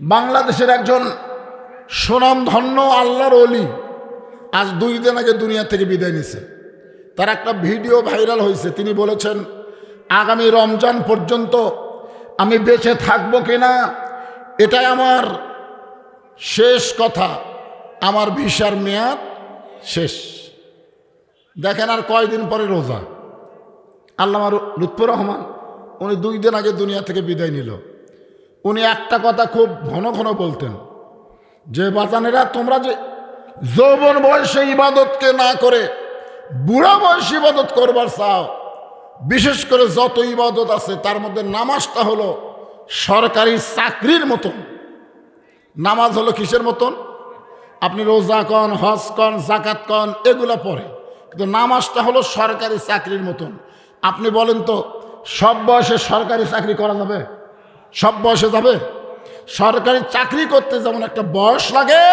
বাংলাদেশের একজন সুনামধন্য আল্লাহর অলি আজ দুই দিন আগে দুনিয়া থেকে বিদায় নিছে। তার একটা ভিডিও ভাইরাল হয়েছে। তিনি বলেছেন, আগামী রমজান পর্যন্ত আমি বেঁচে থাকব কিনা, এটাই আমার শেষ কথা। আমার ভিসার মেয়াদ শেষ। দেখেন আর কয়দিন পরে রোজা। আল্লামা লুৎফুর রহমান, উনি দুই দিন আগে দুনিয়া থেকে বিদায় নিল। উনি একটা কথা খুব ঘন ঘন বলতেন। যে বাজানেরা, তোমরা যে যৌবন বয়সে ইবাদতকে না করে বুড়া বয়সে ইবাদত করবার চাও, বিশেষ করে যত ইবাদত আছে, তার মধ্যে নামাজটা হলো সরকারি চাকরির মতন। নামাজ হলো কিসের মতন? আপনি রোজা কন, হজ কন জাকাত কন, এগুলো পরে কিন্তু নামাজটা হলো সরকারি চাকরির মতন। আপনি বলেন তো, সব বয়সে সরকারি চাকরি করা যাবে? সব বয়সে যাবে। সরকারি চাকরি করতে যেমন একটা বয়স লাগে,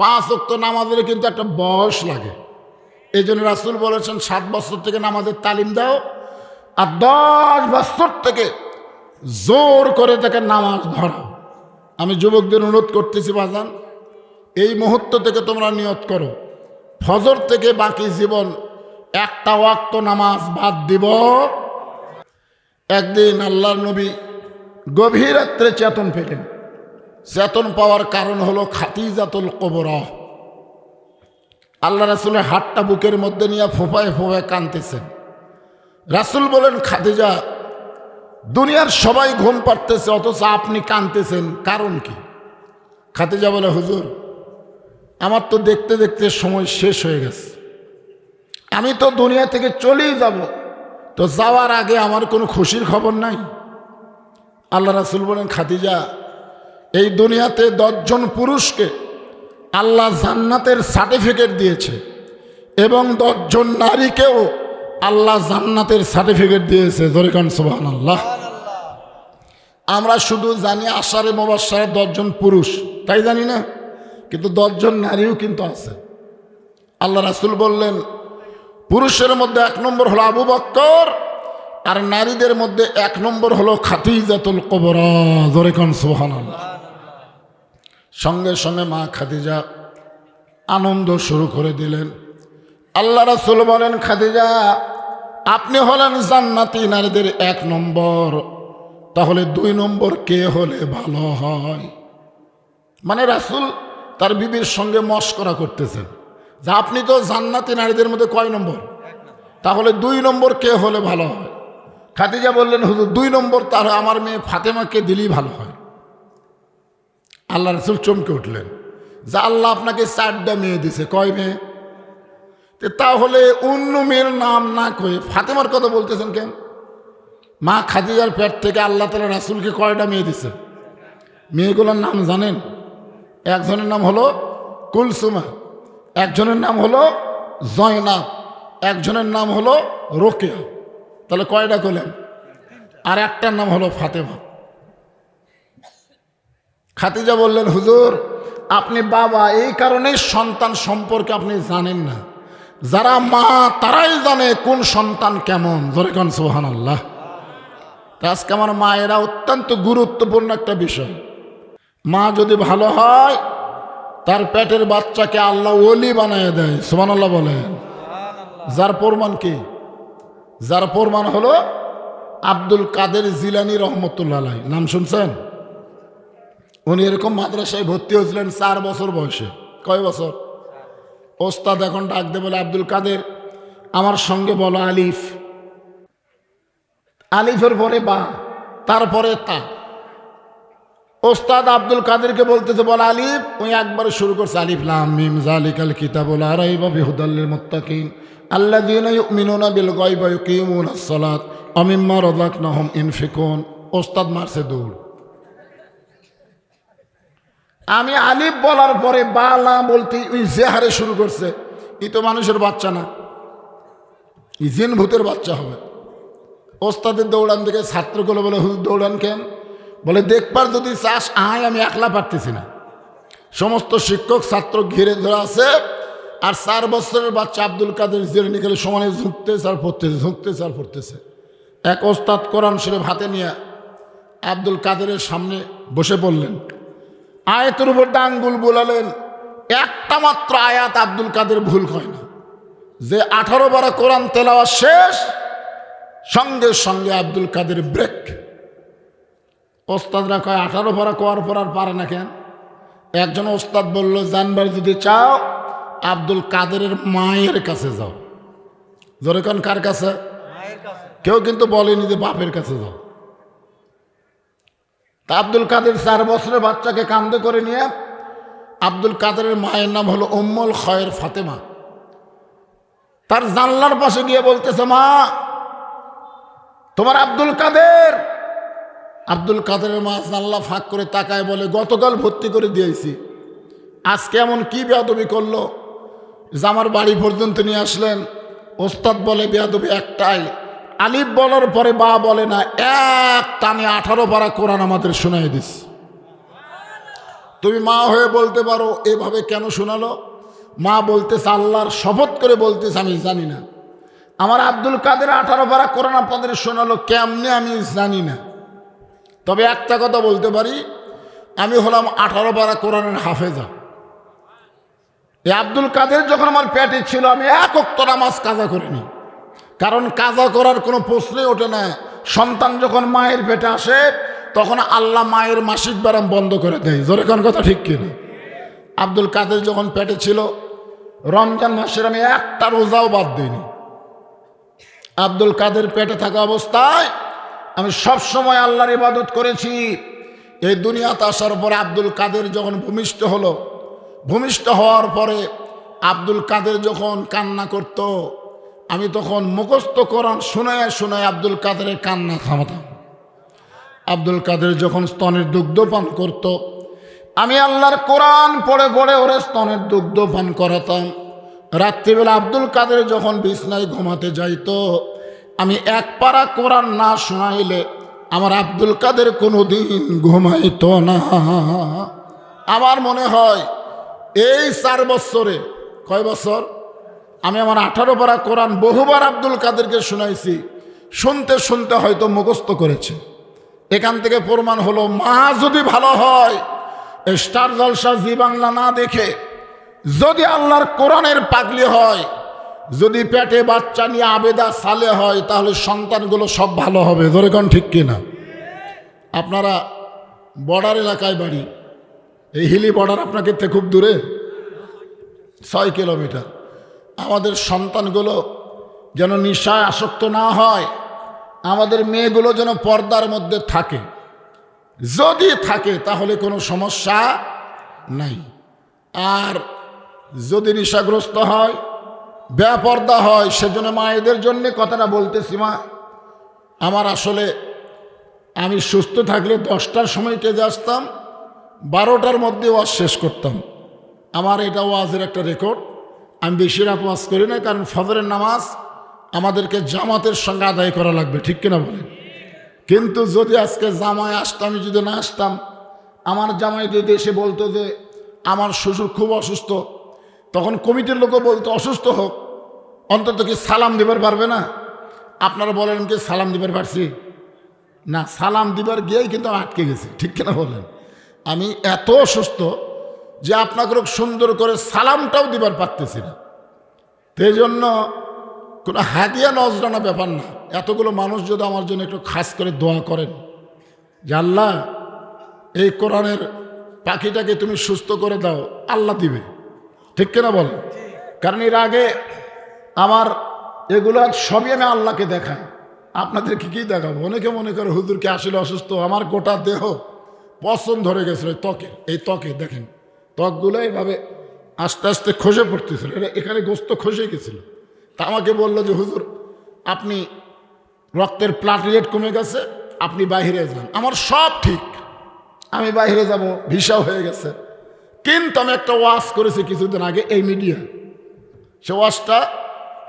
পাঁচ অক্ত নামাজের কিন্তু একটা বয়স লাগে। এই জন্য রাসুল বলেছেন, সাত বছর থেকে নামাজের তালিম দাও, আর দশ বছর থেকে জোর করে তাকে নামাজ ধরাও। আমি যুবকদের অনুরোধ করতেছি, বাজান, এই মুহূর্ত থেকে তোমরা নিয়ত করো। ফজর থেকে বাকি জীবন একটা ওয়াক্ত নামাজ বাদ দিব। একদিন আল্লাহর নবী গভীর রাত্রে চেতন পেলেন। চেতন পাওয়ার কারণ হলো খাতিজাতুল কবর। আল্লাহ রাসুলের হাতটা বুকের মধ্যে নিয়ে ফোফায় ফোফায় কানতেছেন রাসুল বলেন, খাদিজা, দুনিয়ার সবাই ঘুম পাড়তেছে, অথচ আপনি কানতেছেন কারণ কি? খাদিজা বলে, হুজুর, আমার তো দেখতে দেখতে সময় শেষ হয়ে গেছে। আমি তো দুনিয়া থেকে চলেই যাব, তো যাওয়ার আগে আমার কোনো খুশির খবর নাই? আল্লাহ রাসুল বলেন, খাদিজা, এই দুনিয়াতে দশজন পুরুষকে আল্লাহ জান্নাতের সার্টিফিকেট দিয়েছে এবং দশজন নারীকেও আল্লাহ জান্নাতের সার্টিফিকেট দিয়েছে। জরিকান সুবাহান আল্লাহ আমরা শুধু জানি আষাঢ়ে মোবাসারে দশজন পুরুষ, তাই জানি না? কিন্তু দশজন নারীও কিন্তু আছে। আল্লাহ রাসুল বললেন, পুরুষের মধ্যে এক নম্বর হলো আবু বক্কর আর নারীদের মধ্যে এক নম্বর হলো খাতিজাতুল কবরা। জরেকান সোহান সঙ্গে সঙ্গে মা খাদিজা আনন্দ শুরু করে দিলেন। আল্লাহ রাসুল বলেন, খাদিজা, আপনি হলেন জান্নাতি নারীদের এক নম্বর। তাহলে দুই নম্বর কে হলে ভালো হয়? মানে রাসুল তার বিবির সঙ্গে মস্করা করতেছেন যে, আপনি তো জান্নাতি নারীদের মধ্যে কয় নম্বর? তাহলে দুই নম্বর কে হলে ভালো হয়? খাদিজা বললেন, হুজুর, দুই নম্বর তার আমার মেয়ে ফাতেমাকে দিলেই ভালো হয়। আল্লাহ রসুল চমকে উঠলেন, যে আল্লাহ আপনাকে চারটা মেয়ে দিছে, কয় মেয়ে? তাহলে অন্য মেয়ের নাম না কয়ে ফাতেমার কথা বলতেছেন কেন? মা খাদিজার পেট থেকে আল্লাহ তালা রাসুলকে কয়টা মেয়ে দিছে? মেয়েগুলোর নাম জানেন? একজনের নাম হলো কুলসুমা, একজনের নাম হলো জয়নাব, একজনের নাম হলো রোকেয়া। তাহলে কয়টা করলেন আর একটার নাম হলো ফাতেমা। খাতিজা বললেন, হুজুর, আপনি বাবা, এই কারণেই সন্তান সম্পর্কে আপনি জানেন না। যারা মা, তারাই জানে কোন সন্তান কেমন। ধরে কান সোহান আল্লাহ আজকে আমার মায়েরা অত্যন্ত গুরুত্বপূর্ণ একটা বিষয়। মা যদি ভালো হয়, তার পেটের বাচ্চাকে আল্লাহ ওলি বানিয়ে দেয়। সোমান আল্লাহ বলেন। যার প্রমাণ কি? যার প্রমাণ হলো আব্দুল কাদের জিলানি রহমতুল্লাহ নাম শুনছেন? উনি এরকম মাদ্রাসায় ভর্তি হয়েছিলেন চার বছর বয়সে। কয় বছর? ওস্তাদ এখন ডাক দে বলে, আব্দুল কাদের, আমার সঙ্গে বলো আলিফ। আলিফের পরে বা, তারপরে তা। ওস্তাদ আব্দুল কাদেরকে বলতেছে, বল আলিফ। ওই একবারে শুরু করছে, আলিফ লাম মিম জালিকাল কিতাবুল আরাইবা বিহুদাল্লিল মুত্তাকিন। আল্লাযীনা ইউমিনুনা বিল গায়বি ওয়া ইউকিমুনাস সালাত ওয়া মিম্মা রাযাকনাহুম ইনফিকুন। ওস্তাদ মারছে দৌড়। আমি আলিফ বলার পরে বালা বলতে ওই জেহারে শুরু করছে। ই তো মানুষের বাচ্চা না। ই জিন ভূতের বাচ্চা হবে। ওস্তাদের দৌড়ান থেকে ছাত্রগুলো বলে, হুজুর, দৌড়ান কেন? বলে, দেখবার যদি চাস, আয়, আমি একলা পারতেছি না। সমস্ত শিক্ষক, ছাত্র ঘিরে ধরে আছে আর চার বছরের বাচ্চা আব্দুল কাদের জেরে নিকালে সমানে ঝুঁকতেছে আর পড়তেছে, ঝুঁকতেছে আর পড়তেছে। এক ওস্তাদ কোরআন শরীফ হাতে নিয়ে আব্দুল কাদেরের সামনে বসে পড়লেন। আয়াতের উপর ডাঙ্গুল বোলালেন। একটা মাত্র আয়াত আব্দুল কাদের ভুল হয় না যে আঠারো বারা কোরআন তেলাওয়া শেষ, সঙ্গে সঙ্গে আব্দুল কাদের ব্রেক। ওস্তাদরা কয়, আঠারো পারা কোয়ার পর আর পারে না কেন? একজন ওস্তাদ বলল, জানবার যদি চাও আব্দুল কাদেরের মায়ের কাছে যাও। জোরে কোন, কার কাছে? কেউ কিন্তু বলেনি যে বাপের কাছে যাও। তা আব্দুল কাদের চার বছরের বাচ্চাকে কান্দে করে নিয়ে আব্দুল কাদেরের মায়ের নাম হলো উম্মল খয়ের ফাতেমা। তার জানলার পাশে গিয়ে বলতেছে, মা, তোমার আব্দুল কাদের? আব্দুল কাদেরের মা জানলা ফাঁক করে তাকায় বলে, গতকাল ভর্তি করে দিয়েছি। আজকে এমন কি বেয়াদবি করল? যে আমার বাড়ি পর্যন্ত নিয়ে আসলেন। ওস্তাদ বলে, বেয়াদবি একটাই। আলিফ বলার পরে বা বলে না, এক টানে আঠারো পারা কোরআন আমাদের শোনাই দিস। তুমি মা হয়ে বলতে পারো, এভাবে কেন শোনালো? মা বলতেছে, আল্লাহর শপথ করে বলতেছে, আমি জানি না। আমার আব্দুল কাদের আঠারো পারা কোরআন আপনাদের শোনালো, কেমনে আমি জানি না। তবে একটা কথা বলতে পারি, আমি হলাম আঠারো পারা কোরআনের হাফেজা। এই আব্দুল কাদের যখন আমার পেটে ছিল, আমি এক অক্ত নামাজ কাজা করিনি। কারণ কাজা করার কোনো প্রশ্নই ওঠে না। সন্তান যখন মায়ের পেটে আসে, তখন আল্লাহ মায়ের মাসিক ব্যারাম বন্ধ করে দেয়। জোরে কোন কথা ঠিক কিনা? আব্দুল কাদের যখন পেটে ছিল, রমজান মাসের আমি একটা রোজাও বাদ দিইনি। আব্দুল কাদের পেটে থাকা অবস্থায় আমি সব সময় আল্লাহর ইবাদত করেছি। এই দুনিয়াতে আসার পর আব্দুল কাদের যখন ভূমিষ্ঠ হলো ভূমিষ্ঠ হওয়ার পরে আব্দুল কাদের যখন কান্না করত, আমি তখন মুখস্থ করান শোনায় শোনায় আব্দুল কাদেরের কান্না থামাতাম। আব্দুল কাদের যখন স্তনের দুগ্ধ পান করত, আমি আল্লাহর কোরআন পড়ে পড়ে ওরে স্তনের দুগ্ধ পান করাতাম। রাত্রিবেলা আব্দুল কাদের যখন বিছনায় ঘুমাতে যাইত, আমি এক পারা কোরআন না শোনাইলে আমার আব্দুল কাদের কোনো দিন ঘুমাইত না। আমার মনে হয় এই চার বছরে, কয় বছর? আমি আমার আঠারো পারা কোরআন বহুবার আব্দুল কাদেরকে শুনাইছি। শুনতে শুনতে হয়তো মুখস্থ করেছে। এখান থেকে প্রমাণ হলো, মা যদি ভালো হয়, স্টার জলসা জি বাংলা না দেখে, যদি আল্লাহর কোরআনের পাগলি হয়, যদি পেটে বাচ্চা নিয়ে আবেদা সালে হয়, তাহলে সন্তানগুলো সব ভালো হবে। ধরে কোন ঠিক কিনা? আপনারা বর্ডার এলাকায় বাড়ি এই হিলি বর্ডার আপনাকে খুব দূরে? ছয় কিলোমিটার। আমাদের সন্তানগুলো যেন নিশায় আসক্ত না হয়, আমাদের মেয়েগুলো যেন পর্দার মধ্যে থাকে। যদি থাকে, তাহলে কোনো সমস্যা নাই। আর যদি নেশাগ্রস্ত হয়, বেপর্দা হয়, সেজন্য মায়েদের জন্য কথাটা বলতেছি মা। আমার আসলে আমি সুস্থ থাকলে দশটার সময় কেজে আসতাম বারোটার মধ্যে ওয়াজ শেষ করতাম। আমার এটা ওয়াজের একটা রেকর্ড আমি বেশি রাত ওয়াজ করি না কারণ ফজরের নামাজ আমাদেরকে জামাতের সঙ্গে আদায় করা লাগবে, ঠিক কিনা বলেন? কিন্তু যদি আজকে জামায় আসতাম আমি যদি না আসতাম, আমার জামাই যদি এসে বলতো যে, আমার শ্বশুর খুব অসুস্থ, তখন কমিটির লোকও বলতো, অসুস্থ হোক, অন্তত কি সালাম দিবার পারবে না? আপনারা বলেন কি সালাম দিবার পারছি? না, সালাম দিবার গিয়েই কিন্তু আটকে গেছি, ঠিক কিনা বলেন? আমি এত অসুস্থ যে আপনাকে সুন্দর করে সালামটাও দিবার পারতেছি না। সেই জন্য কোনো হাদিয়া নজরানা ব্যাপার না। এতগুলো মানুষ যদি আমার জন্য একটু খাস করে দোয়া করেন, যে আল্লাহ, এই কোরআনের পাখিটাকে তুমি সুস্থ করে দাও, আল্লাহ দিবে। ঠিক কিনা বলেন কারণ এর আগে আমার এগুলো সবই আমি আল্লাহকে দেখাই। আপনাদেরকে কী দেখাবো? অনেকে মনে করে হুজুরকে আসলে অসুস্থ? আমার গোটা দেহ পছন্দ ধরে গেছিল ত্বকে। এই ত্বকে, দেখেন, ত্বকগুলো এইভাবে আস্তে আস্তে খসে পড়তেছিল। এটা এখানে গোস্ত খসে গেছিল। তা আমাকে বলল যে, হুজুর, আপনি রক্তের প্লাটলেট কমে গেছে, আপনি বাইরে যান। আমার সব ঠিক। আমি বাইরে যাব ভিসাও হয়ে গেছে। কিন্তু আমি একটা ওয়াশ করেছি কিছুদিন আগে এই মিডিয়া। সে ওয়াশটা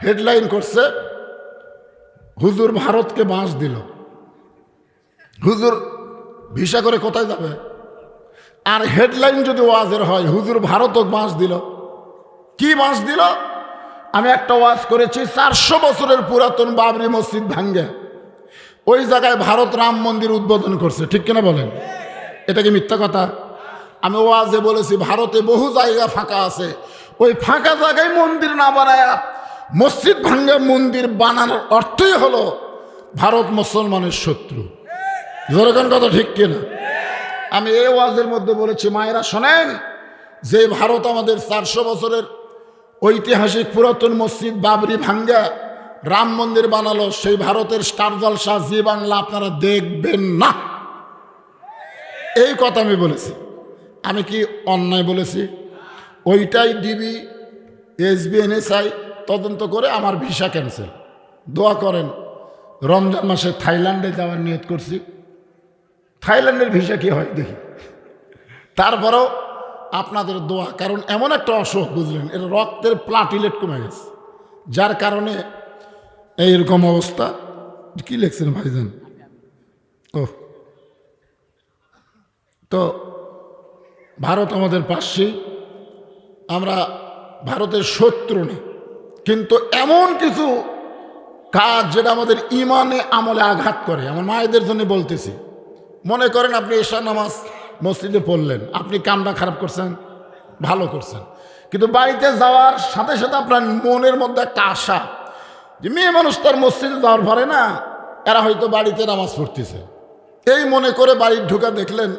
হেডলাইন করছে, হুজুর ভারতকে বাঁশ দিল। হুজুর ভিসা করে কোথায় যাবে? আর হেডলাইন যদি ওয়াজের হয়, হুজুর ভারতক বাঁশ দিল। কি বাঁশ দিল? আমি একটা ওয়াজ করেছি, চারশো বছরের পুরাতন বাবরি মসজিদ ভাঙ্গে। ওই জায়গায় ভারত রাম মন্দির উদ্বোধন করছে, ঠিক কিনা বলেন? এটা কি মিথ্যা কথা? আমি ওয়াজে বলেছি, ভারতে বহু জায়গা ফাঁকা আছে। ওই ফাঁকা জায়গায় মন্দির না বানায়, মসজিদ ভাঙ্গে মন্দির বানানোর অর্থই হলো ভারত মুসলমানের শত্রু। যেরকম কথা ঠিক কিনা? আমি এই ওয়াজের মধ্যে বলেছি, মায়েরা শোনেন, যে ভারত আমাদের চারশো বছরের ঐতিহাসিক পুরাতন মসজিদ বাবরি ভাঙ্গা রাম মন্দির বানালো, সেই ভারতের স্টার জলসা জি বাংলা আপনারা দেখবেন না। এই কথা আমি বলেছি। আমি কি অন্যায় বলেছি? ওইটাই ডিবি, এসবি, এনএসআই তদন্ত করে আমার ভিসা ক্যান্সেল। দোয়া করেন, রমজান মাসে থাইল্যান্ডে যাওয়ার নিয়ত করছি। থাইল্যান্ডের ভিসা কি হয়? দেখি। তারপরেও আপনাদের দোয়া, কারণ এমন একটা অসুখ, বুঝলেন? এর রক্তের প্লাটিলেট কমে গেছে। যার কারণে এইরকম অবস্থা। কি লিখছেন ভাইজান? ও তো ভারত আমাদের পাশেই আমরা ভারতের শত্রু নেই। কিন্তু এমন কিছু কাজ যেটা আমাদের ইমানে আমলে আঘাত করে। আমার মায়েদের জন্য বলতেছি। মনে করেন আপনি এশা নামাজ মসজিদে পড়লেন। আপনি কামটা খারাপ করছেন ভালো করছেন। কিন্তু বাড়িতে যাওয়ার সাথে সাথে আপনার মনের মধ্যে একটা আশা যে মেয়ে মানুষ তার মসজিদে যাওয়ার পরে না এরা হয়তো বাড়িতে নামাজ পড়তেছে। এই মনে করে বাড়ির ঢুকা দেখলেন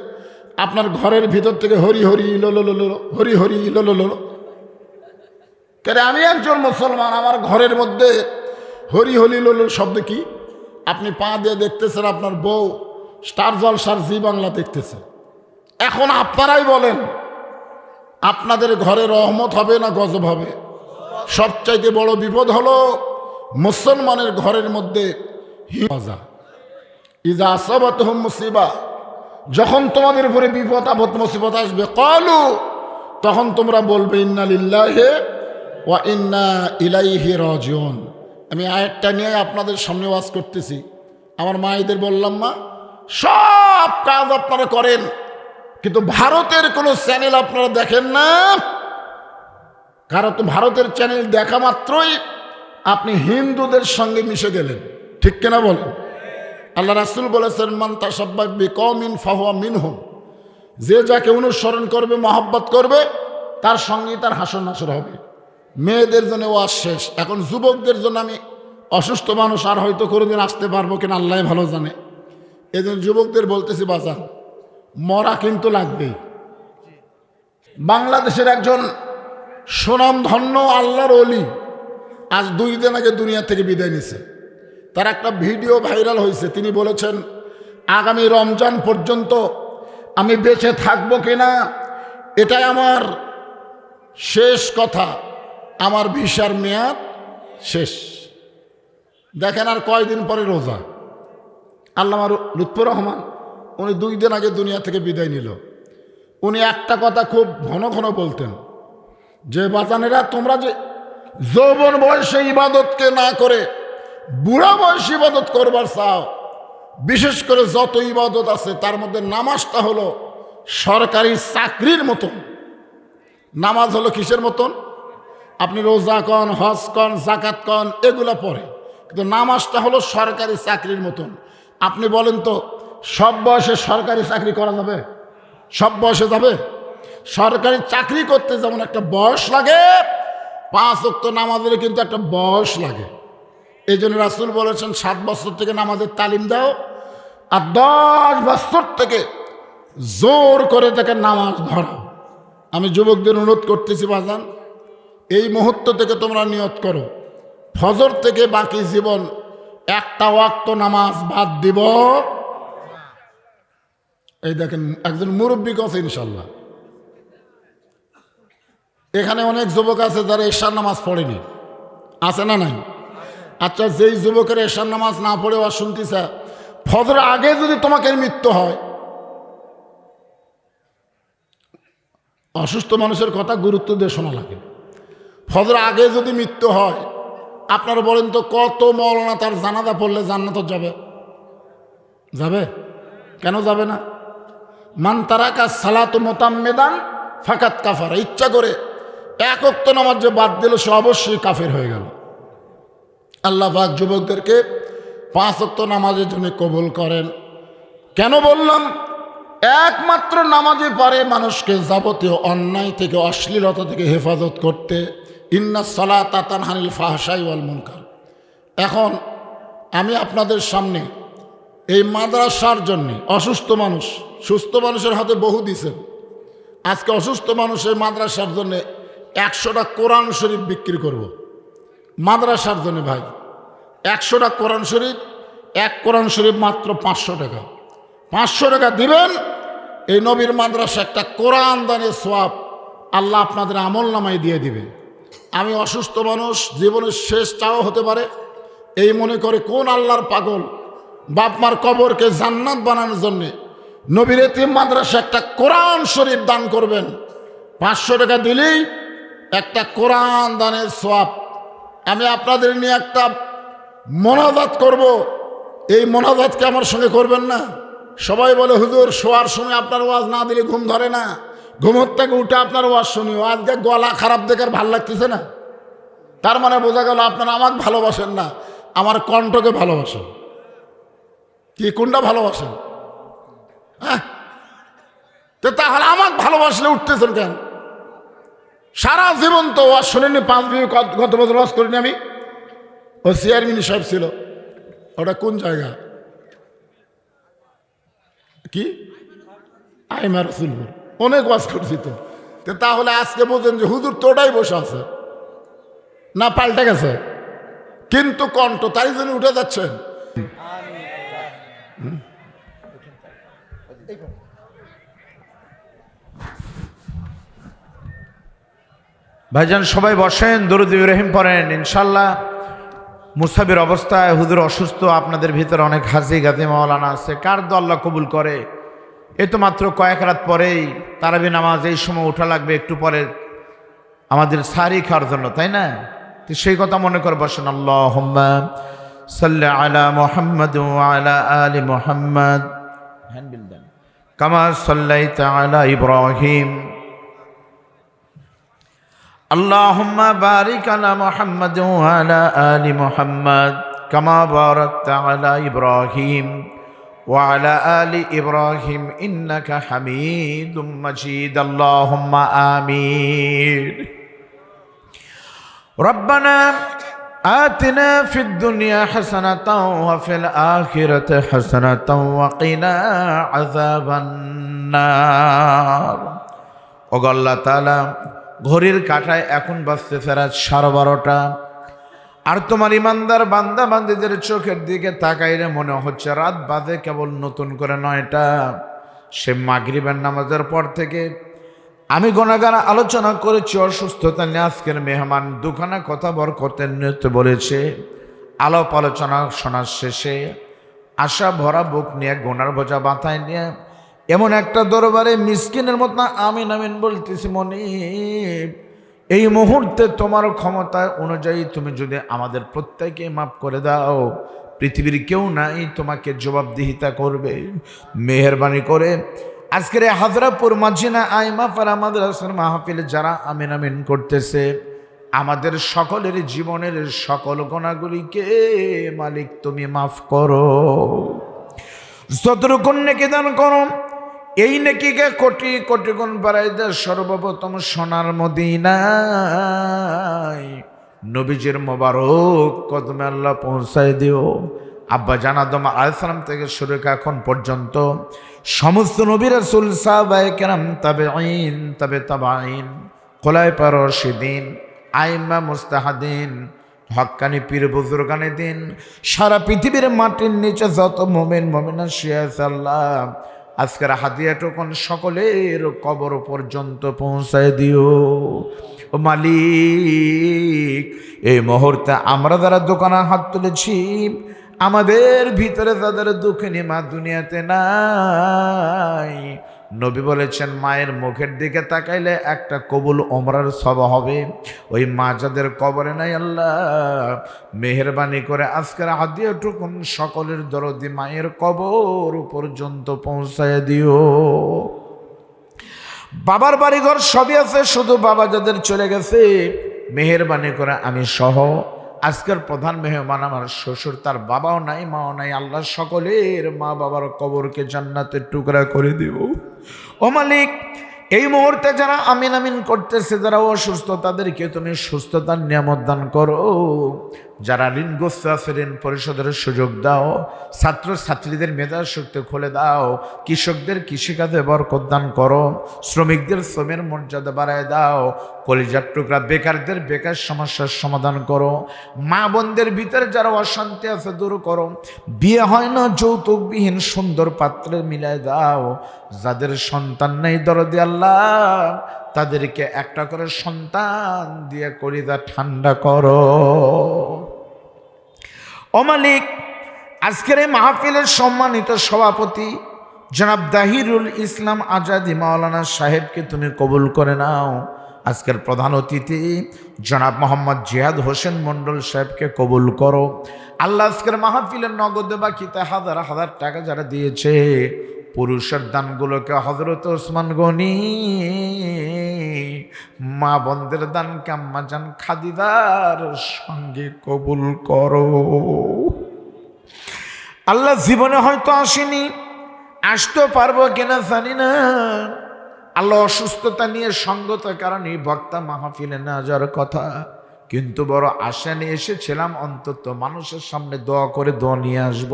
আপনার ঘরের ভিতর থেকে হরি হরি ইলো লো লো লো, হরি হরি ইলো লো লো লো। কেন আমি একজন মুসলমান আমার ঘরের মধ্যে হরি হরি লোলোর শব্দ কি? আপনি পা দিয়ে দেখতেছেন আপনার বউ স্টার জলসার জি বাংলা দেখতেছে। এখন আপনারাই বলেন, আপনাদের ঘরে রহমত হবে না গজব হবে? সবচাইতে বড় বিপদ হলো মুসলমানের ঘরের মধ্যে মুসিবা, যখন তোমাদের উপরে বিপদ আপদ মুসিবত আসবে কলু তখন তোমরা বলবে, ইন্না লিল্লাহে ওয়া ইন্না ইলাইহি রাজিউন। আমি আয়াতটা নিয়ে আপনাদের সামনে ওয়াজ করতেছি। আমার মায়েদের বললাম, মা সব কাজ আপনারা করেন। কিন্তু ভারতের কোনো চ্যানেল আপনারা দেখেন না? কারণ তো ভারতের চ্যানেল দেখা মাত্রই আপনি হিন্দুদের সঙ্গে মিশে গেলেন। ঠিক কিনা বলেন? আল্লাহ রাসুল বলেছেন, মান তাসাব্বাবি কমিন ফাহুয়া মিনহুম। যে যাকে অনুসরণ করবে, মহাব্বত করবে, তার সঙ্গেই তার হাসন নাসর হবে। মেয়েদের জন্য ওয়াজ শেষ। এখন যুবকদের জন্য আমি অসুস্থ মানুষ আর হয়তো কোনোদিন আসতে পারব কিনা আল্লাহ ভালো জানে। এই জন্য যুবকদের বলতেছি বাজান মরা কিন্তু লাগবেই। বাংলাদেশের একজন সুনামধন্য আল্লাহর অলি আজ দুই দিন আগে দুনিয়া থেকে বিদায় নিছে। তার একটা ভিডিও ভাইরাল হয়েছে। তিনি বলেছেন, আগামী রমজান পর্যন্ত আমি বেঁচে থাকব কিনা এটাই আমার শেষ কথা। আমার ভিসার মেয়াদ শেষ। দেখেন আর কয়দিন পরে রোজা। আল্লামা লুৎফুর রহমান, উনি দুই দিন আগে দুনিয়া থেকে বিদায় নিল। উনি একটা কথা খুব ঘন ঘন বলতেন, যে বাজানেরা, তোমরা যে যৌবন বয়সে ইবাদতকে না করে বুড়া বয়স ইবাদত করবার চাও, বিশেষ করে যত ইবাদত আছে, তার মধ্যে নামাজটা হলো সরকারি চাকরির মতন। নামাজ হলো কিসের মতন? আপনি রোজা কন, হজ কন জাকাত কন, এগুলো পড়ে কিন্তু নামাজটা হলো সরকারি চাকরির মতন। আপনি বলেন তো, সব বয়সে সরকারি চাকরি করা যাবে? সব বয়সে যাবে? সরকারি চাকরি করতে যেমন একটা বয়স লাগে, পাঁচ অক্ত নামাজের কিন্তু একটা বয়স লাগে। এই জন্য রাসুল বলেছেন, সাত বছর থেকে নামাজের তালিম দাও, আর দশ বছর থেকে জোর করে তাকে নামাজ ধরো আমি যুবকদের অনুরোধ করতেছি, বাজান, এই মুহূর্ত থেকে তোমরা নিয়ত করো। ফজর থেকে বাকি জীবন একটা ওয়াক্ত নামাজ বাদ দিব। এই দেখেন, একজন মুরব্বী কথা ইনশাল্লাহ। এখানে অনেক যুবক আছে যারা এশার নামাজ পড়েনি। আছে না নাই? আচ্ছা যেই যুবকের এশার নামাজ না পড়ে আর শুনতেছে, ফজর আগে যদি তোমাকে মৃত্যু হয়। অসুস্থ মানুষের কথা গুরুত্ব দিয়ে শোনা লাগে। ফজর আগে যদি মৃত্যু হয় আপনারা বলেন তো, কত মৌলানা তার জানাজা পড়লে জান্নাত যাবে? যাবে? কেন যাবে না? মান তারাকা সালাত মোতাম্মেদান ফাকাত কাফারা। ইচ্ছা করে এক অক্ত নামাজ যে বাদ দিল, সে অবশ্যই কাফের হয়ে গেল। আল্লাহ পাক যুবকদেরকে পাঁচ নামাজের জন্য কবুল করেন। কেন বললাম? একমাত্র নামাজে পারে মানুষকে যাবতীয় অন্যায় থেকে, অশ্লীলতা থেকে হেফাজত করতে। ইন্না সলা তাতান হানিল ফাহসাই ওয়াল মুনকার। এখন আমি আপনাদের সামনে এই মাদ্রাসার জন্যে অসুস্থ মানুষ, সুস্থ মানুষের হাতে বহু দিছেন। আজকে অসুস্থ মানুষের মাদ্রাসার জন্যে একশোটা কোরআন শরীফ বিক্রি করব। মাদ্রাসার জন্য ভাই, একশোটা কোরআন শরীফ, এক কোরআন শরীফ মাত্র পাঁচশো টাকা। পাঁচশো টাকা দিবেন, এই নবীর মাদ্রাসা একটা কোরআন দানের সোয়াব আল্লাহ আপনাদের আমল নামাই দিয়ে দিবে। আমি অসুস্থ মানুষ, জীবনের শেষ চাও হতে পারে। এই মনে করে কোন আল্লাহর পাগল? বাপমার কবরকে জান্নাত বানানোর জন্যে নবীর এতিম মাদ্রাসা একটা কোরআন শরীফ দান করবেন। পাঁচশো টাকা দিলেই একটা কোরআন দানের সোয়াব আমি আপনাদের নিয়ে একটা মনাজাত করব। এই মনাজাতকে আমার সঙ্গে করবেন না। সবাই বলে, হুজুর, শোয়ার সময় আপনার ওয়াজ না দিলে ঘুম ধরে না। ঘুমোর থেকে উঠে আপনার ওয়াজ শুনি আজকে গলা খারাপ দেখার ভালো লাগতেছে না। তার মানে বোঝা গেল আপনারা আমাকে ভালোবাসেন না। আমার কণ্ঠকে ভালোবাসেন। কি, কোনটা ভালোবাসেন? হ্যাঁ? তো তাহলে আমাকে ভালোবাসলে উঠতেছেন কেন? সারা জীবন তো ওয়াজ শুনিনি, পাঁচ কত- কত বছর ওয়াজ করিনি আমি। ও চেয়ারম্যান সাহেব ছিল। ওটা কোন জায়গা? কি? আইমা রসুলপুর। অনেক ওয়াজ করছি তো। তাহলে আজকে বোঝেন যে হুজুর তো ওটাই বসে আছে। না পাল্টে গেছে। কিন্তু কণ্ঠ তাই জন্য উঠে যাচ্ছেন। ভাইজান, সবাই বসেন, দরুদ ইব্রাহিম পড়েন, ইনশাল্লাহ। মুসাফির অবস্থায় হুজুর অসুস্থ, আপনাদের ভিতরে অনেক হাসি গাজি মাওলানা আছে। কার আল্লাহ কবুল করে? এ তো মাত্র কয়েক রাত পরেই তারাবি নামাজ এই সময় উঠা লাগবে একটু পরে আমাদের সারি খাওয়ার জন্য তাই না? তো সেই কথা মনে করে বসেন আল্লাহ সাল্লা আলা মোহাম্মদ আলা আলী মোহাম্মদ হ্যান্ডবিল দেন। কামা সাল্লাই আলা ইব্রাহিম। আল্লাহ বারিক আলা মোহাম্মদ আলা আলী মোহাম্মদ কামা বারক আলা ইব্রাহিম। وعلى آل إبراهيم إنك حميد مجيد اللهم آمين ربنا آتنا في الدنيا حسنة وفي الآخرة حسنة وقنا عذاب النار ওগো আল্লাহ তালা ঘড়ির কাঁটায় এখন বাজতে ফেরা সাড়ে বারোটা আর তোমার ইমানদার বান্দা বান্দিদের চোখের দিকে তাকাইলে মনে হচ্ছে রাত বাদে কেবল নতুন করে নয়টা। সে মাগরিবের নামাজের পর থেকে আমি গণাগান আলোচনা করেছি, অসুস্থতা নিয়ে আজকের মেহমান দুখানা কথা বর করতে নিতে বলেছে। আলাপ আলোচনা শোনার শেষে আশা ভরা বুক নিয়ে, গোনার বোঝা বাথায় নিয়ে, এমন একটা দরবারে মিসকিনের মতো আমিন আমিন বলতেছি মনে এই মুহূর্তে তোমার ক্ষমতা অনুযায়ী তুমি যদি আমাদের প্রত্যেকে মাফ করে দাও, পৃথিবীর কেউ নাই তোমাকে জবাবদিহিতা করবে। মেহরবানি করে আজকের হাজরাপুর মাঝিনা আইমা পার আসর মাহফিলে যারা আমিন আমিন করতেছে, আমাদের সকলের জীবনের সকল গোনাগুলিকে মালিক তুমি মাফ করো। যতটুকুন নেকি দান করো এই নেকিকে কোটি কোটি গুণ বাড়াই দেয় সর্বপ্রথম সোনার মদিনায়। নবীজির মোবারক কদমে আল্লাহ পৌঁছায় দিও। আব্বা জানাদম আলাইসালাম থেকে শুরু এখন পর্যন্ত সমস্ত নবী রাসুল সাহাবায়ে কেরাম তবে আইন তবে তাবাইন খোলায় পার সেদিন আইমা মুস্তাহাদিন হক্কানি পীর বুজুর্গানে দিন, সারা পৃথিবীর মাটির নিচে যত মোমেন, মোমেনা শিয়াস আল্লাহ আজকের হাতিয়া টোকন সকলের কবর পর্যন্ত পৌঁছায় দিও। ও মালিক, এই মুহূর্তে আমরা যারা দোকানে হাত তুলেছি, আমাদের ভিতরে তাদের দুঃখিনী মা দুনিয়াতে নাই। নবী বলেছেন, মায়ের মুখের দিকে তাকাইলে একটা কবুল ওমরার সব হবে। ওই মা যাদের কবরে নাই আল্লাহ। মেহরবানি করে আজকের হাদিয়াটুকুন সকলের দরদি মায়ের কবর পর্যন্ত পৌঁছায় দিও। বাবার বাড়িঘর সবই আছে, শুধু বাবা যাদের চলে গেছে, মেহরবানি করে আমি সহ। আজকের প্রধান মেহমান আমার শ্বশুর, তার বাবাও নাই, মাও নাই আল্লাহ সকলের মা বাবার কবরকে জান্নাতের টুকরা করে দিব। ও মালিক, এই মুহূর্তে যারা আমিন আমিন করতেছে, যারা অসুস্থ, তাদেরকে তুমি সুস্থতার নিয়ামত দান করো। যারা ঋণগ্রস্ত আছে, ঋণ পরিশোধের সুযোগ দাও। ছাত্র ছাত্রীদের মেধা শক্তি খুলে দাও। কৃষকদের কৃষিকাজে বরকত দান করো। শ্রমিকদের শ্রমের মর্যাদা বাড়ায় দাও। কলিজার টুকরা বেকারদের বেকার সমস্যার সমাধান করো। মা বোনদের ভিতরে যারা অশান্তি আছে, দূর করো। বিয়ে হয় না, যৌতুকবিহীন সুন্দর পাত্রে মিলায় দাও। যাদের সন্তান নেই দরদি আল্লাহ, তাদেরকে একটা করে সন্তান দিয়ে করিদা ঠান্ডা করো। অমালিক আজকের এই মাহফিলের সম্মানিত সভাপতি জনাব দাহিরুল ইসলাম আজাদি মাওলানা সাহেবকে তুমি কবুল করে নাও। আজকের প্রধান অতিথি জনাব মোহাম্মদ জিয়াদ হোসেন মণ্ডল সাহেবকে কবুল করো। আল্লাহ আজকের মাহফিলের নগদে বাকিতে হাজার হাজার টাকা যারা দিয়েছে, পুরুষের দানগুলোকে হজরত ওসমান গনি মা বন্ধের দান কাম্মা জান খাদিদার সঙ্গে কবুল করো। আল্লাহ জীবনে হয়তো আসেনি, আসতেও পারব কিনা জানি না। আল্লাহ অসুস্থতা নিয়ে সঙ্গতার কারণে বক্তা মাহফিলে না যাওয়ার কথা। কিন্তু বড় আশা নিয়ে এসেছিলাম, অন্তত মানুষের সামনে দোয়া করে দোয়া নিয়ে আসব।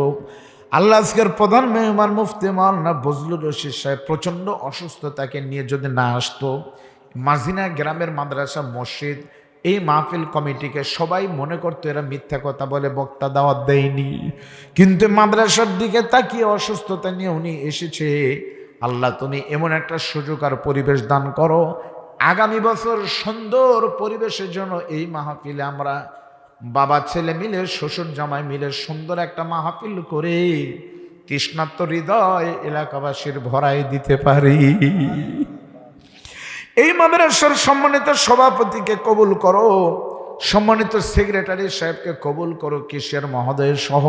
আল্লাহ আজকের প্রধান মেহমান মুফতি মাওলানা বজলুর রশিদ সাহেব প্রচণ্ড অসুস্থতাকে নিয়ে যদি না আসতো মাজিনা গ্রামের মাদ্রাসা, মসজিদ, এই মাহফিল কমিটিকে সবাই মনে করতো এরা মিথ্যা কথা বলে, বক্তা দাওয়াত দেয়নি। কিন্তু মাদ্রাসার দিকে তাকিয়ে অসুস্থতা নিয়ে উনি এসেছে। আল্লাহ তুমি এমন একটা সুযোগ আর পরিবেশ দান করো। আগামী বছর সুন্দর পরিবেশের জন্য এই মাহফিলে আমরা বাবা, ছেলে মিলে, শ্বশুর জামাই মিলে সুন্দর একটা মাহফিল করে তৃষ্ণাত্ম হৃদয় এলাকাবাসীর ভরাই দিতে পারি। এই মাদ্রাসার সম্মানিত সভাপতিকে কবুল করো। সম্মানিত সেক্রেটারি সাহেবকে কবুল করো কিশোর মহোদয় সহ।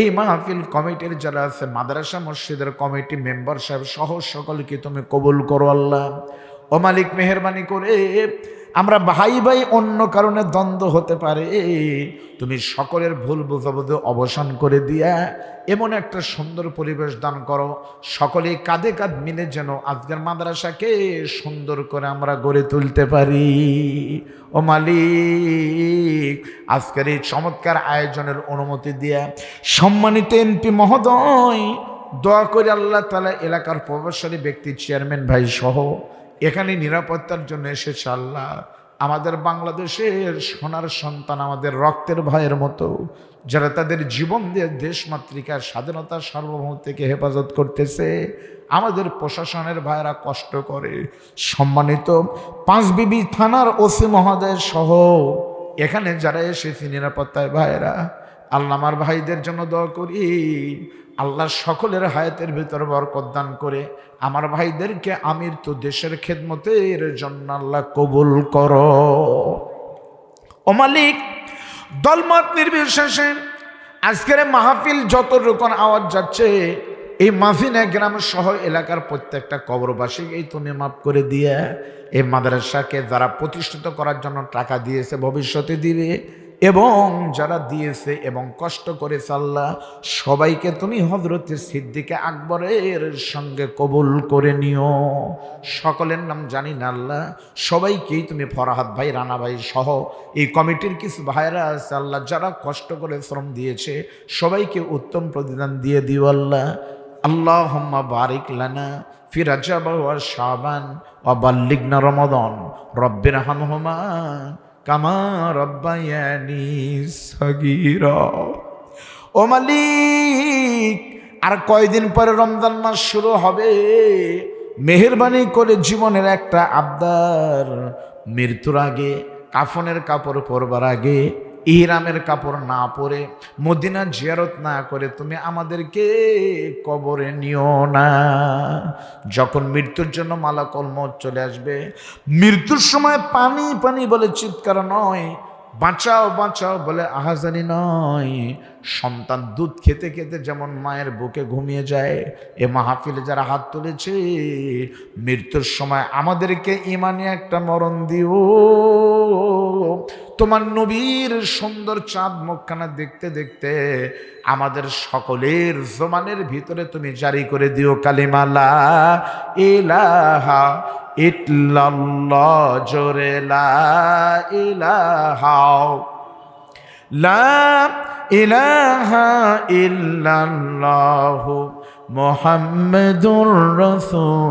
এই মাহফিল কমিটির যারা আছে, মাদ্রাসা মসজিদের কমিটি, মেম্বার সাহেব সহ সকলকে তুমি কবুল করো আল্লাহ। ও মালিক মেহরবানি করে, আমরা ভাই ভাই অন্য কারণে দ্বন্দ্ব হতে পারে। তুমি সকলের ভুল বোঝাবুঝি অবসান করে দিয়া এমন একটা সুন্দর পরিবেশ দান করো। সকলে কাঁধে কাঁধ মিলে যেন আজকের মাদ্রাসাকে সুন্দর করে আমরা গড়ে তুলতে পারি। ও মালিক, আজকের এই চমৎকার আয়োজনের অনুমতি দিয়া সম্মানিত এমপি মহোদয়, দোয়া করে আল্লাহ তালা এলাকার প্রভাবশালী ব্যক্তি, চেয়ারম্যান ভাই সহ এখানে নিরাপত্তার জন্য এসেছে আল্লাহ। আমাদের বাংলাদেশের সোনার সন্তান, আমাদের রক্তের ভাইয়ের মতো, যারা তাদের জীবন দিয়ে দেশ মাতৃকার স্বাধীনতা সার্বভৌমত্বকে হেফাজত করতেছে, আমাদের প্রশাসনের ভাইয়েরা কষ্ট করে। সম্মানিত পাঁচ বিবি থানার ওসি মহোদয় সহ এখানে যারা এসেছে নিরাপত্তায় ভাইয়েরা, আল্লাহ আমার ভাইদের জন্য দোয়া করি। আল্লাহ সকলের হায়াতের ভিতর বরকত দান করে আমার ভাইদেরকে আমির তো দেশের খেদমতের জন্য আল্লাহ কবুল কর। ও মালিক, দলমত নির্বিশেষে আজকের মাহফিল যত রকম আওয়াজ যাচ্ছে, এই মাফিনা গ্রাম সহ এলাকার প্রত্যেকটা কবরবাসীকেই তুমি মাফ করে দিয়ে এই মাদ্রাসাকে যারা প্রতিষ্ঠিত করার জন্য টাকা দিয়েছে, ভবিষ্যতে দিবে। এবং যারা দিয়েছে এবং কষ্ট করে আল্লাহ, সবাইকে তুমি হজরত সিদ্দিকে আকবরের সঙ্গে কবুল করে নিও। সকলের নাম জানি না আল্লাহ, সবাইকেই তুমি ফরাহাত ভাই, রানা ভাই সহ এই কমিটির কিছু ভাইরা আছে আল্লাহ, যারা কষ্ট করে শ্রম দিয়েছে, সবাইকে উত্তম প্রতিদান দিয়ে দিও আল্লাহ। আল্লাহ বারিক লানা ফি রাজাব ওয়া শাবান ওয়া বাল্লিগনা রমাদান। রব্বির হামহুমা কামা রব্বায়ানি সগির। ও মালিক, আর কয়দিন পরে রমজান মাস শুরু হবে? মেহরবানি করে জীবনের একটা আবদার, মৃত্যুর আগে, কাফনের কাপড় পরবার আগে ইহরামের কাপড় না পরে, মদিনা জিয়ারত না করে তুমি আমাদেরকে কবরে নিও না। যখন মৃত্যুর জন্য মালা কলম চলে আসবে, মৃত্যুর সময় পানি পানি বলে চিৎকার নয় বাঁচাও বাঁচাও বলে আহাজানি নয়। সন্তান দুধ খেতে খেতে যেমন মায়ের বুকে ঘুমিয়ে যায়, এ মাহফিলে যারা হাত তুলেছে, মৃত্যুর সময় আমাদেরকে ইমানে একটা মরণ দিও। তোমার নবীর সুন্দর চাঁদ মুখখানা দেখতে দেখতে আমাদের সকলের জমানের ভিতরে তুমি জারি করে দিও কালিমালা। ইলাহা ইটলাল্লাহ জোরে লা ইলাহা লা ইলাহা ইল্লাল্লাহু মুহাম্মাদুর রাসূলুল্লাহ